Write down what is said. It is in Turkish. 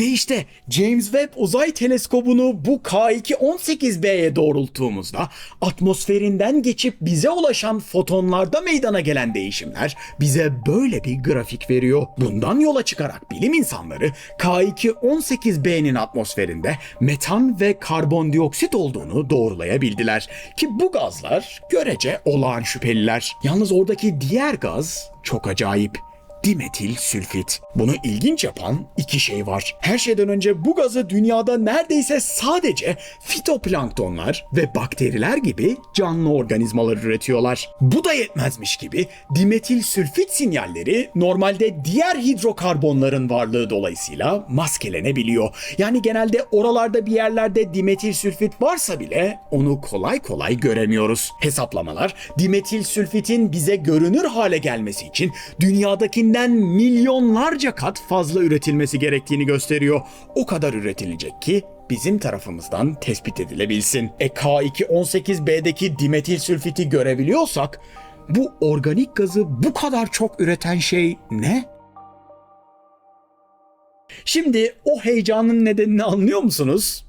Ve işte James Webb Uzay Teleskobu'nu bu K2-18b'ye doğrulttuğumuzda atmosferinden geçip bize ulaşan fotonlarda meydana gelen değişimler bize böyle bir grafik veriyor. Bundan yola çıkarak bilim insanları K2-18b'nin atmosferinde metan ve karbondioksit olduğunu doğrulayabildiler. Ki bu gazlar görece olağan şüpheliler. Yalnız oradaki diğer gaz çok acayip dimetil sülfit. Bunu ilginç yapan iki şey var. Her şeyden önce bu gazı dünyada neredeyse sadece fitoplanktonlar ve bakteriler gibi canlı organizmalar üretiyorlar. Bu da yetmezmiş gibi dimetil sülfit sinyalleri normalde diğer hidrokarbonların varlığı dolayısıyla maskelenebiliyor. Yani genelde oralarda bir yerlerde dimetil sülfit varsa bile onu kolay kolay göremiyoruz. Hesaplamalar dimetil sülfitin bize görünür hale gelmesi için dünyadakinden milyonlarca kat fazla üretilmesi gerektiğini gösteriyor. O kadar üretilecek ki bizim tarafımızdan tespit edilebilsin. E K2-18B'deki dimetil sülfiti görebiliyorsak bu organik gazı bu kadar çok üreten şey ne? Şimdi o heyecanın nedenini anlıyor musunuz?